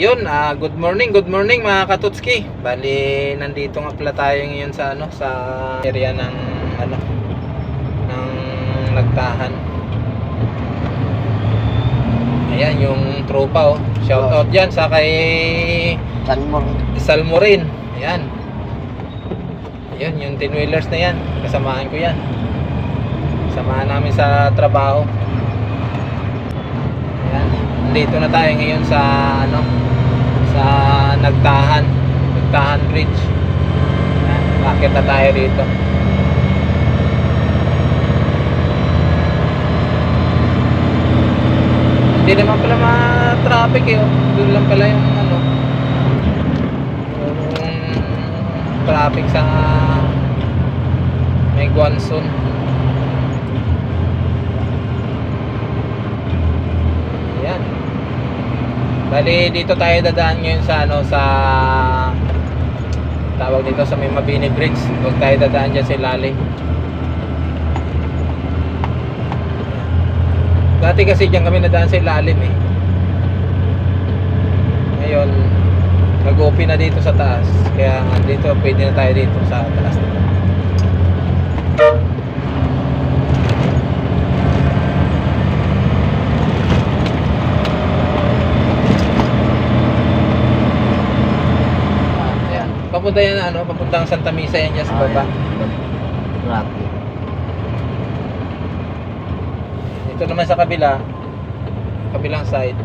Yun, ah, good morning, good morning mga katutski. Bali, nandito nga pala tayo ngayon sa ano, sa area ng ano ng nagtahan. Ayan, yung tropa oh. Shout out diyan sa kay San mo Salmorin. Ayan. Ayan, yung 10 wheelers na yan. Kasamaan ko yan. Samahan namin sa trabaho. Dito na tayo ngayon sa ano sa Nagtahan. Nagtahan Bridge. Bakit na tayo dito. Hindi naman pala ma-traffic eh. oh. Doon lang pala yung ano yung traffic sa may Guanson Ayan Bali dito tayo dadaan ngayon sa ano sa tawag dito sa may Mabini Bridge. Huwag tayo dadaan dyan sa ilalim. Dati kasi dyan kami nadaan sa ilalim eh. Ngayon nag-open na dito sa taas. Kaya dito pwede na tayo dito sa taas. nito Ah, ayan. Papunta yan ano papuntang Santa Misa yan dyan sa baba. Rocky. dito naman sa kabila kabilang side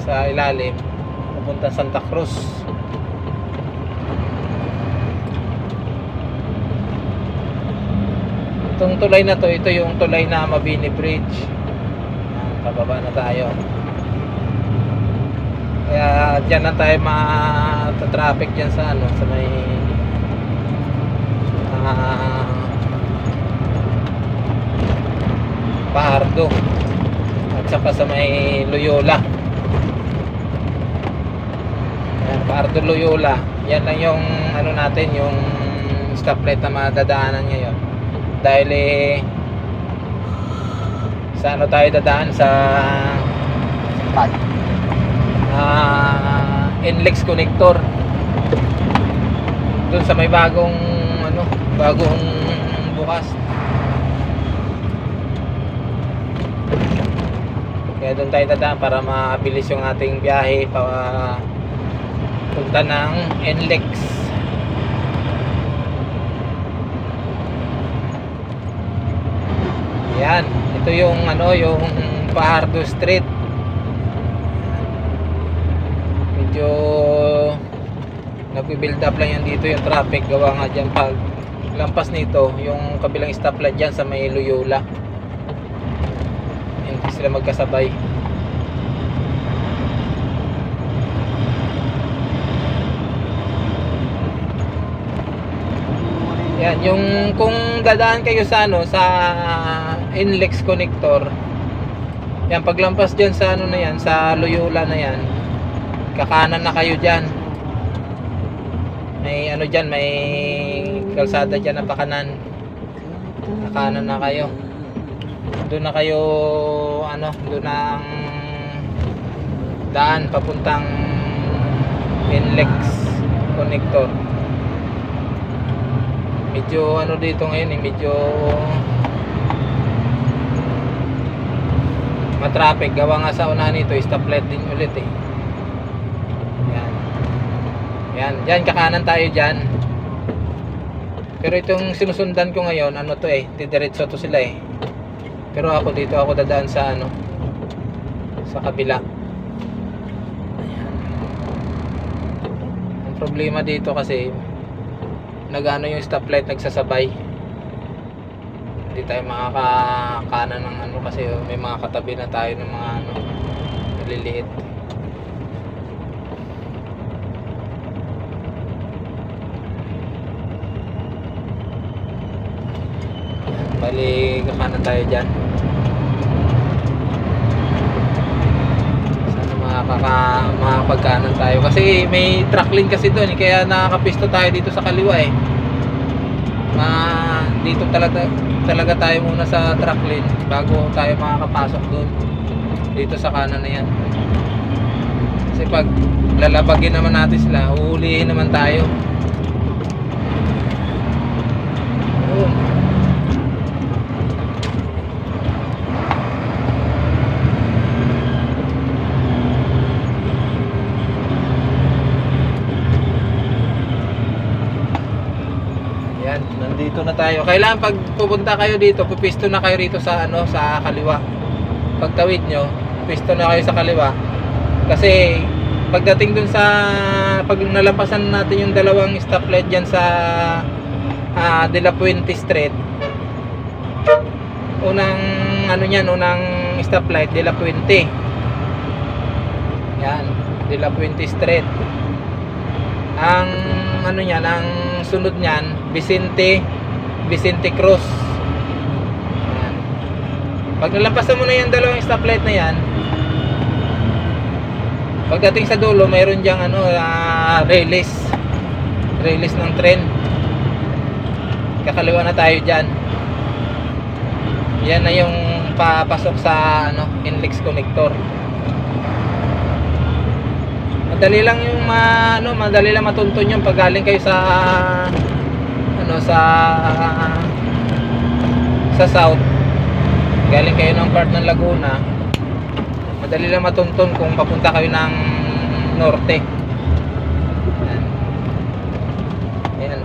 sa ilalim papunta Santa Cruz. Itong tulay na to ito yung tulay na Mabini Bridge. Ayan, pababa na tayo kaya dyan na tayo ma-traffic dyan sa ano sa may ah, Pahardo. At saka sa may Loyola. Ayan, Pahardo Loyola. Yan lang yung ano natin yung stoplight na madadaanan ngayon. Dahil eh sa ano tayo dadaan? Sa Pad. Ah NLEX connector. Doon sa may bagong ano bagong bukas. Kaya doon tayo dadaan para mabilis yung ating biyahe pa punta ng NLEX. Yan ito yung ano yung Pahardo Street medyo nagbi-build up lang yan dito yung traffic. Gawa nga dyan pag lampas nito yung kabilang stoplight dyan sa may Loyola. Hindi sila magkasabay. Yan yung kung dadaan kayo sa ano sa Inlex connector yan paglampas dyan sa ano na yan sa Loyola na yan kakanan na kayo dyan. May ano dyan may kalsada dyan na pakanan. Kakanan na kayo. Doon na kayo ano doon ang daan papuntang Inlex connector. Medyo ano dito ngayon eh medyo matraffic gawa nga sa unahan nito stoplight din ulit eh yan dyan kakanan tayo dyan. Pero itong sinusundan ko ngayon ano to eh didiretso to sila eh. Pero ako dito ako dadaan sa ano sa kabila. Ayan. ang problema dito kasi nagano yung stoplight nagsasabay. Hindi tayo makakakanan ng ano kasi oh, may mga katabi na tayo ng mga ano maliliit bali kakanan tayo dyan. Sana makaka makapagkanan tayo. Kasi may truck lane kasi doon eh, kaya nakakapisto tayo dito sa kaliwa eh. Ma dito talaga talaga tayo muna sa truck lane bago tayo makakapasok doon. Dito sa kanan na yan. Kasi pag lalabagin naman natin sila uhulihin naman tayo Yun. Yan, nandito na tayo. Kailangan pag pupunta kayo dito, pupisto na kayo rito sa ano, sa kaliwa. Pagtawid nyo, pisto na kayo sa kaliwa. Kasi pagdating dun sa pag nalampasan natin yung dalawang stoplight diyan sa ah, De La Puente Street. Unang ano niyan, unang stoplight De La Puente. Yan, De La Puente Street. Ang ano niyan, ang sunod niyan, Vicente Vicente Cruz. Yan. Pag nalampasan mo na yung dalawang stoplight na yan, pagdating sa dulo, mayroon diyang ano, uh, release. Release ng tren. Kakaliwa na tayo diyan. Yan na yung papasok sa ano, Inlex connector. Madali lang yung ma, ano, madali lang matuntun yung pag galing kayo sa ano sa sa south. Galing kayo ng part ng Laguna. Madali lang matuntun kung papunta kayo ng norte. Yan. Ayan.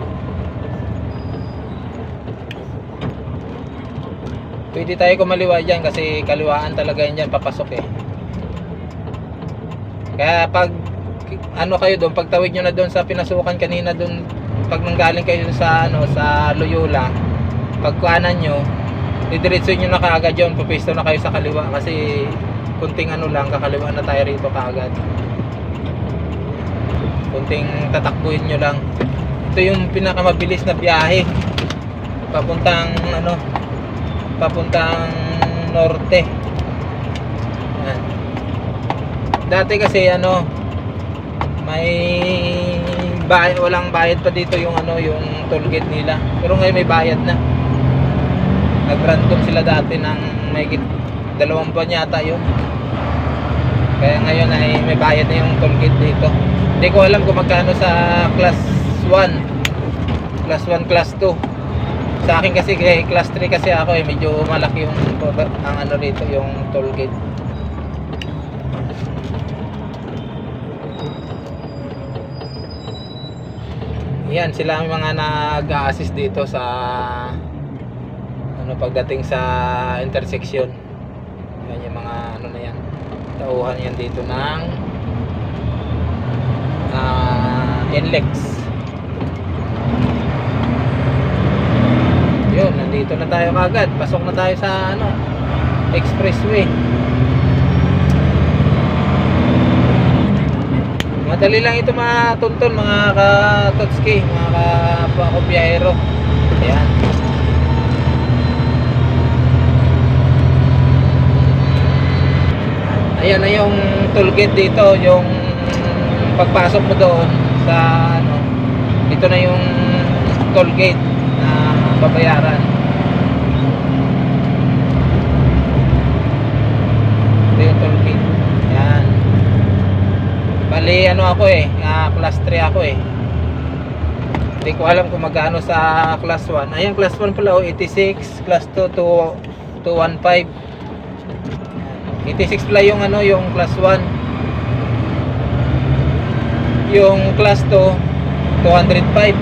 Pwede tayo kumaliwa dyan kasi kaliwaan talaga yan dyan papasok eh. Kaya pag ano kayo doon, pagtawid nyo na doon sa pinasukan kanina doon, pag nanggaling kayo sa ano sa Loyola, pag kanan nyo, didiretso nyo na kaagad yun, pupisto na kayo sa kaliwa kasi kunting ano lang, kakaliwa na tayo rito kaagad. Kunting tatakbuhin nyo lang. Ito yung pinakamabilis na biyahe. Papuntang ano, papuntang norte. Yan. Dati kasi ano, may bayad, walang bayad pa dito yung ano, yung toll gate nila. Pero ngayon may bayad na. Nag-random sila dati ng may dalawang buwan yata yun. Kaya ngayon ay may bayad na yung toll gate dito. Hindi ko alam kung magkano sa class 1. Class 1, class 2. Sa akin kasi eh, class 3 kasi ako eh medyo malaki yung ang ano rito yung toll gate. Yan sila ang mga nag-assist dito sa ano pagdating sa intersection. Yan yung mga ano na yan. Tauhan yan dito ng ah NLEX. Yun, nandito na tayo kagad. Pasok na tayo sa ano expressway. Madali lang ito matuntun mga ka-totski, mga ka-kopyahero. Ayan. Ayan na yung toll gate dito, yung pagpasok mo doon sa ano, ito na yung toll gate na babayaran. Ito yung toll gate. Ayan. Bali ano ako eh, ah, class 3 ako eh. Hindi ko alam kung magkano sa class 1. Ayan, class 1 pala oh, 86, class 2 to 215. 86 pala yung ano, yung class 1. Yung class 2 205.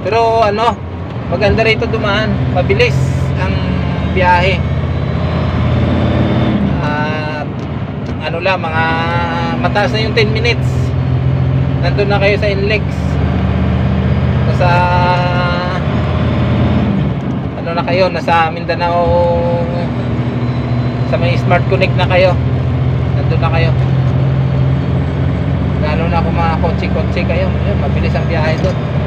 Pero ano, maganda rito dumaan, mabilis ang biyahe. Ah, ano lang, mga mataas na yung 10 minutes. Nandun na kayo sa Inlex. Nasa ano na kayo, nasa Mindanao sa may Smart Connect na kayo. Nandun na kayo. Lalo na kung mga kotse-kotse kayo, yun, mabilis ang biyahe doon.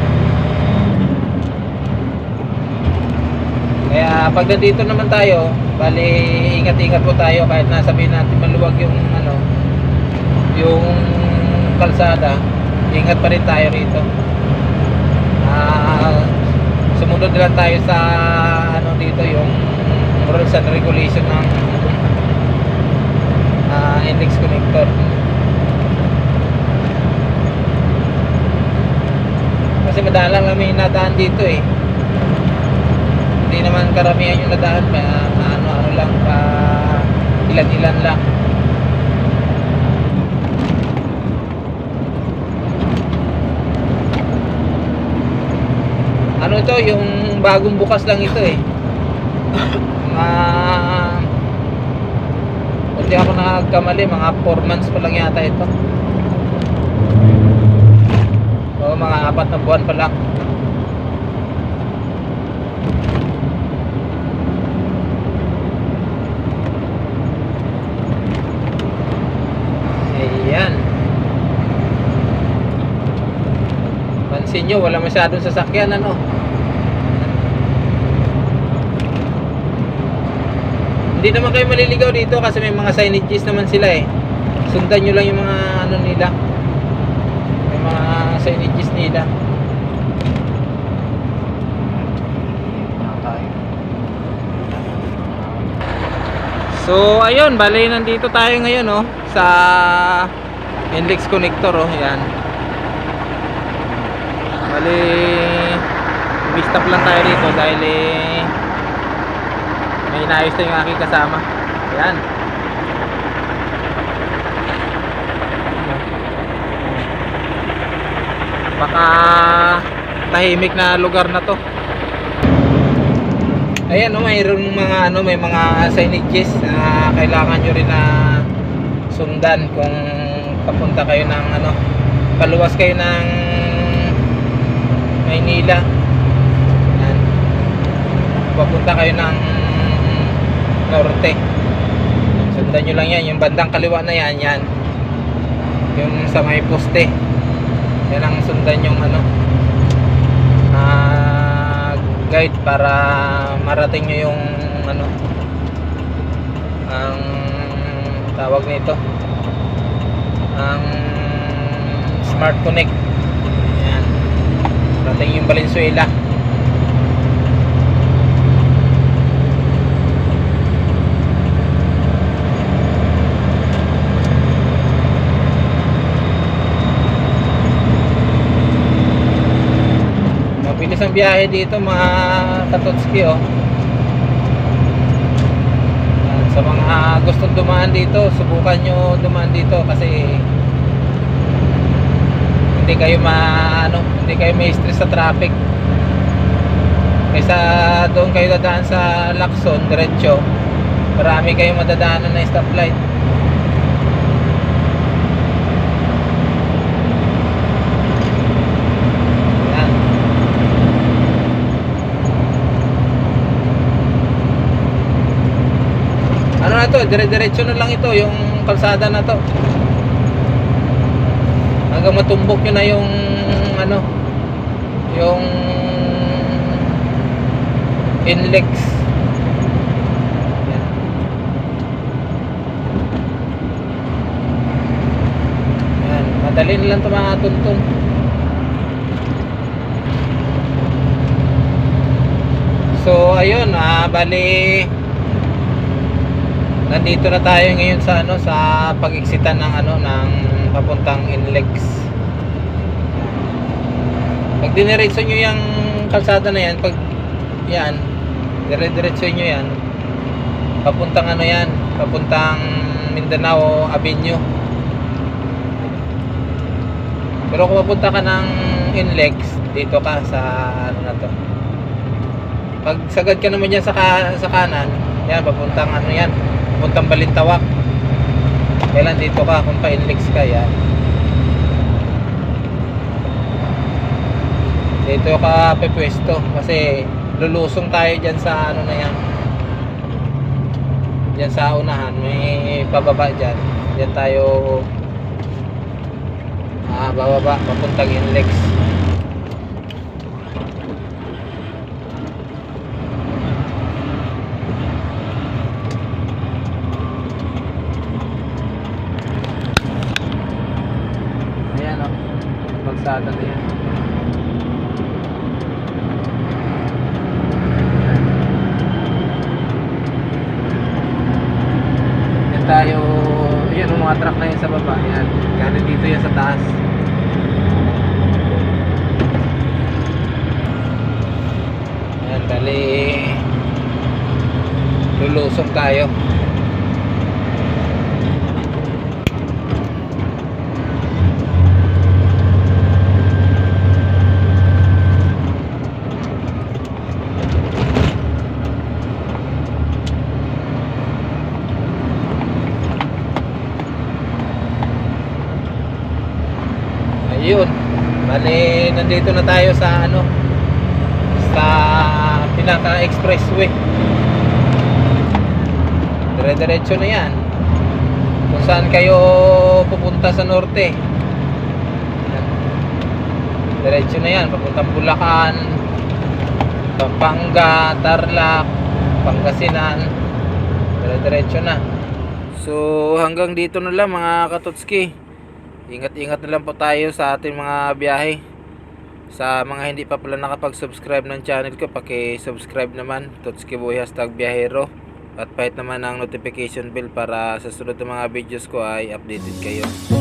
Kaya pag nandito naman tayo, bali ingat-ingat po tayo kahit nasabihin natin maluwag yung ano, yung kalsada, ingat pa rin tayo rito. Uh, sumunod lang tayo sa ano dito yung rules and regulation ng uh, index connector. kasi madalang kami nataan dito eh hindi naman karamihan yung nadaan, may ano ano lang pa ilan-ilan lang. Ano ito, yung bagong bukas lang ito eh. Mga kung di ako nagkamali, mga 4 months pa lang yata ito. O mga apat na buwan pa lang. Ayan. Pansin nyo, wala masyadong sasakyan ano. Hindi naman kayo maliligaw dito kasi may mga signages naman sila eh. Sundan nyo lang yung mga ano nila. May mga signages nila. So ayun, bali nandito tayo ngayon oh sa index connector oh, yan. Bali stop lang tayo dito dahil eh, may inayos na yung aking kasama. Yan. Baka tahimik na lugar na to. Ayan no, mayroong mga ano, may mga signages na kailangan nyo rin na sundan kung papunta kayo ng ano, paluwas kayo ng Maynila. Yan. Papunta kayo ng Norte. Sundan nyo lang yan, yung bandang kaliwa na yan, yan. Yung sa may poste. Yan ang sundan yung ano, ah, guide para marating nyo yung ano ang tawag nito ang smart connect marating yung Valenzuela. Mabilis ang biyahe dito mga katotski oh. Sa mga gustong dumaan dito subukan nyo dumaan dito kasi hindi kayo ma ano, hindi kayo may stress sa traffic. Kaysa doon kayo dadaan sa Lacson diretso marami kayong madadaanan na stoplight. Ano na to, dire-diretso na lang ito, yung kalsada na to. Hanggang matumbok nyo na yung ano, yung inlex. Yan. Madali na lang ito mga tuntun. So, ayun, ah, bali, nandito na tayo ngayon sa ano sa pag-exitan ng ano ng papuntang Inlex. Pag diniretso nyo yung kalsada na yan, pag yan, dire-diretso nyo yan, papuntang ano yan, papuntang Mindanao Avenue. Pero kung papunta ka ng Inlex, dito ka sa ano na to. Pag sagad ka naman yan sa, ka, sa kanan, yan, papuntang ano yan, papuntang Balintawak. Kailan dito ka, kung pa-inlex ka yan. Dito ka pepwesto kasi lulusong tayo dyan sa ano na yan. Dyan sa unahan, may pababa dyan. Dyan tayo ah, bababa, papuntang inlex. kalsada na yan. Yan tayo, yan mga truck na yan sa baba. Yan, galing dito yan sa taas. Yan, bali lulusong tayo. Nandito na tayo sa ano sa pinaka expressway. Dire-diretso na 'yan. Kung saan kayo pupunta sa norte. Diretso na 'yan, papuntang Bulacan, Pampanga, Tarlac, Pangasinan. Dire-diretso na. So hanggang dito na lang mga katotski. Ingat-ingat na lang po tayo sa ating mga biyahe. Sa mga hindi pa pala nakapag-subscribe ng channel ko, paki-subscribe naman. Totski Boy hashtag biyahero. At pahit naman ang notification bell para sa sunod na mga videos ko ay updated kayo.